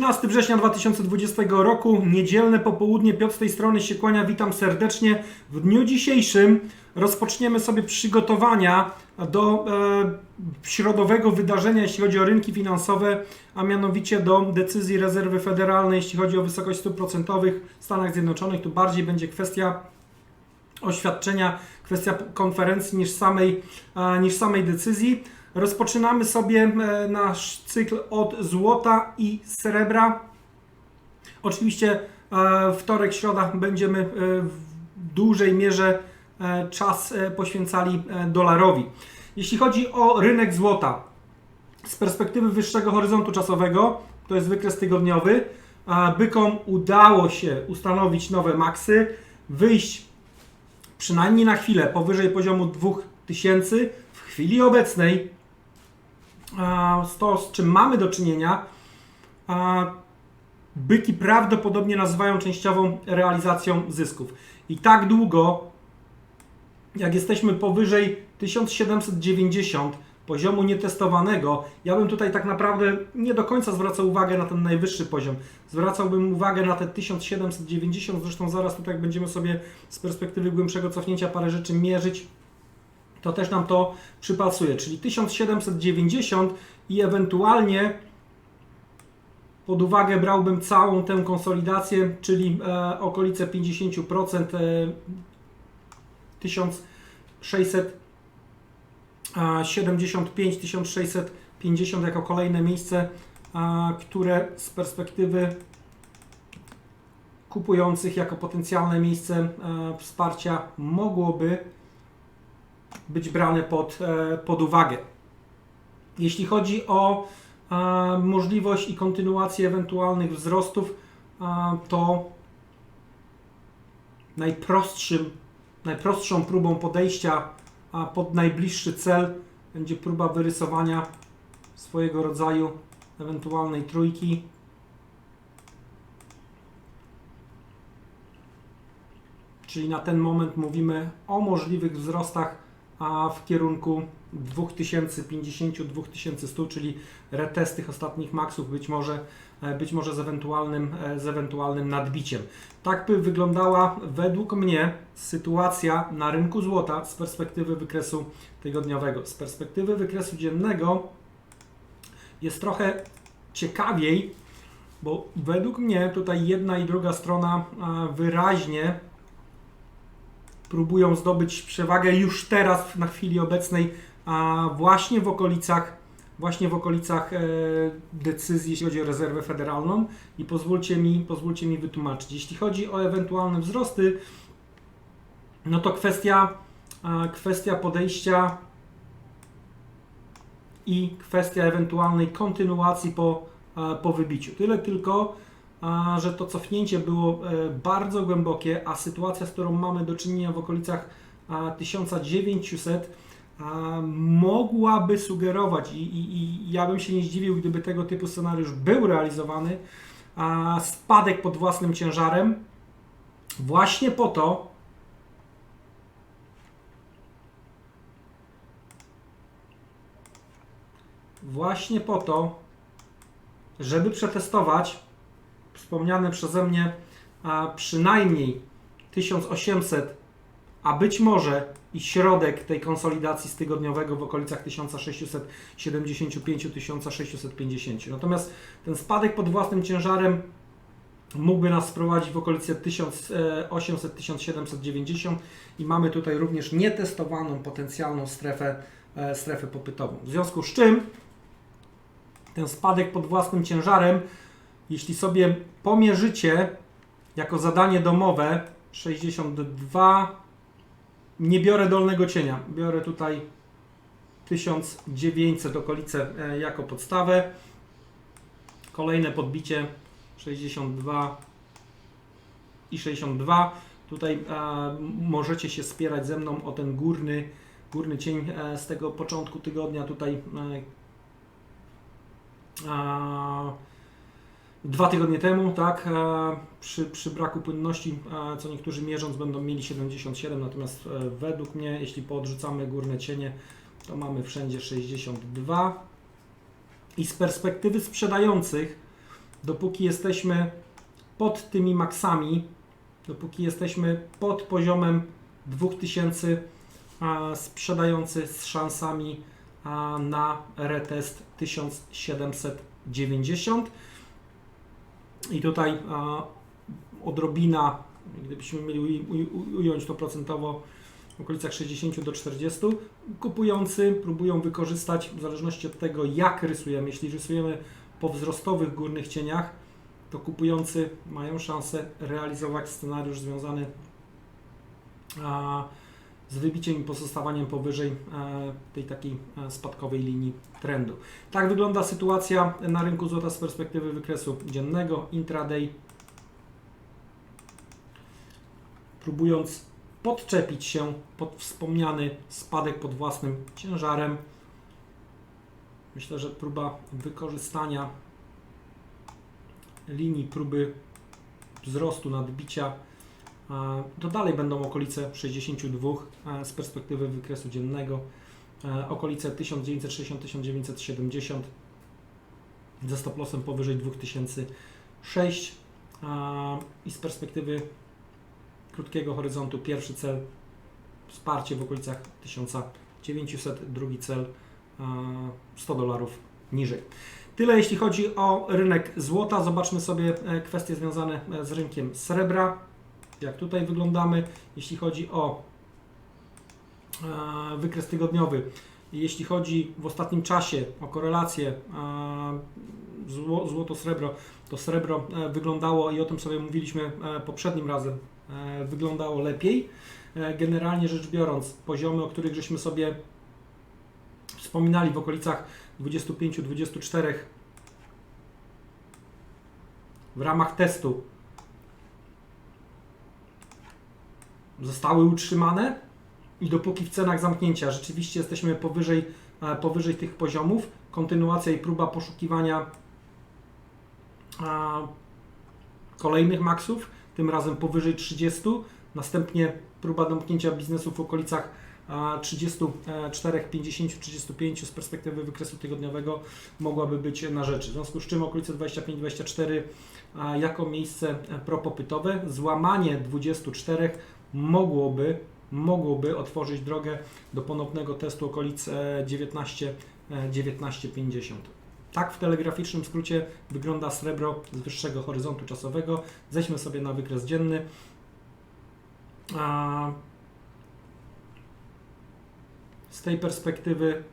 13 września 2020 roku, niedzielne popołudnie, Piotr z tej strony się kłania, witam serdecznie. W dniu dzisiejszym rozpoczniemy sobie przygotowania do e, środowego wydarzenia, jeśli chodzi o rynki finansowe, a mianowicie do decyzji rezerwy federalnej, jeśli chodzi o wysokość stóp procentowych w Stanach Zjednoczonych. Tu bardziej będzie kwestia oświadczenia, kwestia konferencji niż samej, niż samej decyzji. Rozpoczynamy sobie e, nasz cykl od złota i srebra. Oczywiście e, wtorek, środa będziemy e, w dużej mierze czas poświęcali dolarowi. Jeśli chodzi o rynek złota, z perspektywy wyższego horyzontu czasowego, to jest wykres tygodniowy, bykom udało się ustanowić nowe maksy, wyjść przynajmniej na chwilę powyżej poziomu 2000 w chwili obecnej to, z czym mamy do czynienia, byki prawdopodobnie nazywają częściową realizacją zysków. I tak długo, jak jesteśmy powyżej 1790 poziomu nietestowanego, ja bym tutaj tak naprawdę nie do końca zwracał uwagę na ten najwyższy poziom. Zwracałbym uwagę na te 1790, zresztą zaraz tutaj będziemy sobie z perspektywy głębszego cofnięcia parę rzeczy mierzyć, to też nam to przypasuje, czyli 1790 i ewentualnie pod uwagę brałbym całą tę konsolidację, czyli e, okolice 50%, e, 1675, 1650 jako kolejne miejsce, które z perspektywy kupujących jako potencjalne miejsce e, wsparcia mogłoby być brane pod, e, pod uwagę. Jeśli chodzi o e, możliwość i kontynuację ewentualnych wzrostów, e, to najprostszym, najprostszą próbą podejścia pod najbliższy cel będzie próba wyrysowania swojego rodzaju ewentualnej trójki. Czyli na ten moment mówimy o możliwych wzrostach a w kierunku 2050-2100, czyli retest tych ostatnich maksów, być może, e, być może z, ewentualnym, e, z ewentualnym nadbiciem. Tak by wyglądała według mnie sytuacja na rynku złota z perspektywy wykresu tygodniowego. Z perspektywy wykresu dziennego jest trochę ciekawiej, bo według mnie tutaj jedna i druga strona e, wyraźnie próbują zdobyć przewagę już teraz, na chwili obecnej, a właśnie w okolicach, właśnie w okolicach e, decyzji, jeśli chodzi o rezerwę federalną. I pozwólcie mi, pozwólcie mi wytłumaczyć. Jeśli chodzi o ewentualne wzrosty, no to kwestia, kwestia podejścia i kwestia ewentualnej kontynuacji po, po wybiciu. Tyle tylko, że to cofnięcie było e, bardzo głębokie, a sytuacja, z którą mamy do czynienia w okolicach a, 1900, a, mogłaby sugerować, i, i, i ja bym się nie zdziwił, gdyby tego typu scenariusz był realizowany, spadek pod własnym ciężarem, właśnie po to, właśnie po to, żeby przetestować wspomniane przeze mnie przynajmniej 1800, a być może i środek tej konsolidacji z tygodniowego w okolicach 1675-1650. Natomiast ten spadek pod własnym ciężarem mógłby nas sprowadzić w okolice 1800-1790 i mamy tutaj również nietestowaną potencjalną strefę, e, strefę popytową. W związku z czym ten spadek pod własnym ciężarem jeśli sobie pomierzycie jako zadanie domowe 62, nie biorę dolnego cienia, biorę tutaj 1900 okolice e, jako podstawę. Kolejne podbicie 62 i 62. Tutaj e, możecie się spierać ze mną o ten górny, górny cień e, z tego początku tygodnia. Tutaj e, dwa tygodnie temu, tak, e, przy, przy braku płynności, e, co niektórzy mierząc będą mieli 77, natomiast e, według mnie, jeśli poodrzucamy górne cienie, to mamy wszędzie 62. I z perspektywy sprzedających, dopóki jesteśmy pod tymi maksami, dopóki jesteśmy pod poziomem 2000 a, sprzedający z szansami na retest 1790 i tutaj odrobina, gdybyśmy mieli uj- uj- ująć to procentowo w okolicach 60 do 40, kupujący próbują wykorzystać w zależności od tego jak rysujemy, jeśli rysujemy po wzrostowych górnych cieniach, to kupujący mają szansę realizować scenariusz związany a, z wybiciem i pozostawaniem powyżej e, tej takiej e, spadkowej linii trendu. Tak wygląda sytuacja na rynku złota z perspektywy wykresu dziennego, intraday. Próbując podczepić się pod wspomniany spadek pod własnym ciężarem. Myślę, że próba wykorzystania linii próby wzrostu nadbicia to dalej będą okolice 62 e, z perspektywy wykresu dziennego, e, okolice 1960-1970 ze stop lossem powyżej 2006 e, i z perspektywy krótkiego horyzontu pierwszy cel wsparcie w okolicach 1900, drugi cel e, 100 dolarów niżej. Tyle jeśli chodzi o rynek złota. Zobaczmy sobie e, kwestie związane e, z rynkiem srebra. Jak tutaj wyglądamy, jeśli chodzi o e, wykres tygodniowy. Jeśli chodzi w ostatnim czasie o korelację e, zło, złoto-srebro, to srebro e, wyglądało i o tym sobie mówiliśmy poprzednim razem, wyglądało lepiej. Generalnie rzecz biorąc, poziomy, o których żeśmy sobie wspominali w okolicach 25-24 w ramach testu zostały utrzymane i dopóki w cenach zamknięcia rzeczywiście jesteśmy powyżej, e, powyżej tych poziomów, kontynuacja i próba poszukiwania a, kolejnych maksów, tym razem powyżej 30, następnie próba domknięcia biznesu w okolicach a, 34, 50, 35 z perspektywy wykresu tygodniowego mogłaby być na rzeczy. W związku z czym okolice 25-24 a, jako miejsce e, propopytowe, złamanie 24 mogłoby, mogłoby otworzyć drogę do ponownego testu okolic e, 19, e, 19,50. Tak w telegraficznym skrócie wygląda srebro z wyższego horyzontu czasowego. Zejdźmy sobie na wykres dzienny. Z tej perspektywy,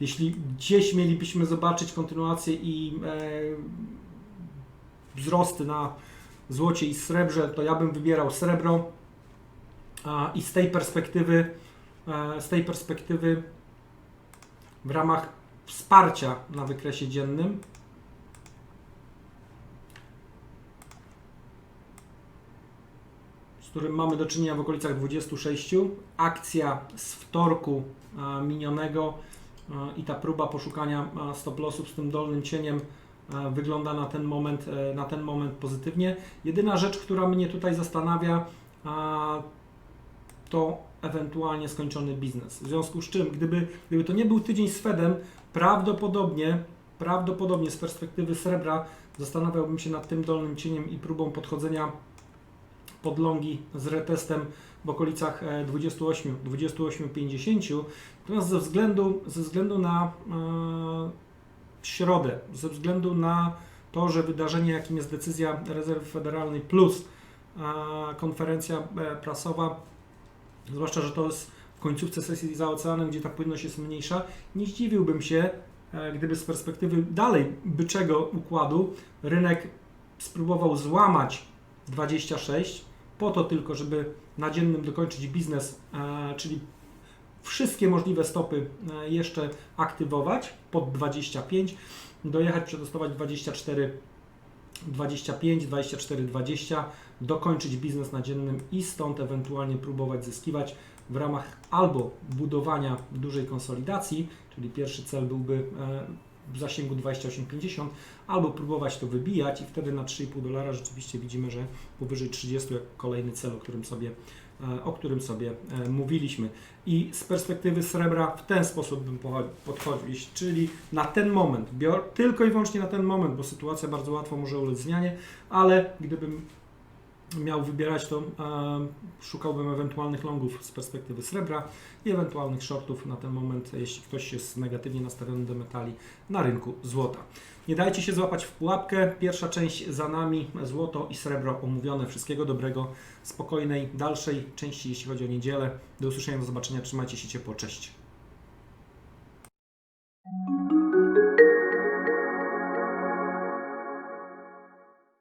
jeśli gdzieś mielibyśmy zobaczyć kontynuację i e, wzrosty na złocie i srebrze, to ja bym wybierał srebro. I z tej perspektywy, e, z tej perspektywy w ramach wsparcia na wykresie dziennym z którym mamy do czynienia w okolicach 26. Akcja z wtorku e, minionego e, i ta próba poszukania stop lossów z tym dolnym cieniem wygląda na ten moment, e, na ten moment pozytywnie. Jedyna rzecz, która mnie tutaj zastanawia, to ewentualnie skończony biznes. W związku z czym, gdyby, gdyby to nie był tydzień z Fedem, prawdopodobnie, prawdopodobnie z perspektywy srebra zastanawiałbym się nad tym dolnym cieniem i próbą podchodzenia pod longi z retestem w okolicach e, 28, 28,50. Natomiast ze względu, ze względu na środę, ze względu na to, że wydarzenie, jakim jest decyzja rezerwy federalnej plus konferencja e, prasowa, zwłaszcza, że to jest w końcówce sesji za oceanem, gdzie ta płynność jest mniejsza, nie zdziwiłbym się, e, gdyby z perspektywy dalej byczego układu rynek spróbował złamać 26, po to tylko, żeby na dziennym dokończyć biznes, e, czyli wszystkie możliwe stopy e, jeszcze aktywować pod 25, dojechać, przetestować 24, 25, 24, 20, dokończyć biznes na dziennym i stąd ewentualnie próbować zyskiwać w ramach albo budowania dużej konsolidacji, czyli pierwszy cel byłby e, w zasięgu 28,50, albo próbować to wybijać i wtedy na 3,5 dolara rzeczywiście widzimy, że powyżej 30 jak kolejny cel, o którym sobie o którym sobie e, mówiliśmy. I z perspektywy srebra w ten sposób bym podchodził, czyli na ten moment, tylko i wyłącznie na ten moment, bo sytuacja bardzo łatwo może ulec zmianie, ale gdybym miał wybierać, to e, szukałbym ewentualnych longów z perspektywy srebra i ewentualnych shortów na ten moment, jeśli ktoś jest negatywnie nastawiony do metali na rynku złota. Nie dajcie się złapać w pułapkę. Pierwsza część za nami, złoto i srebro omówione. Wszystkiego dobrego, spokojnej, dalszej części, jeśli chodzi o niedzielę. Do usłyszenia, do zobaczenia. Trzymajcie się ciepło. Cześć.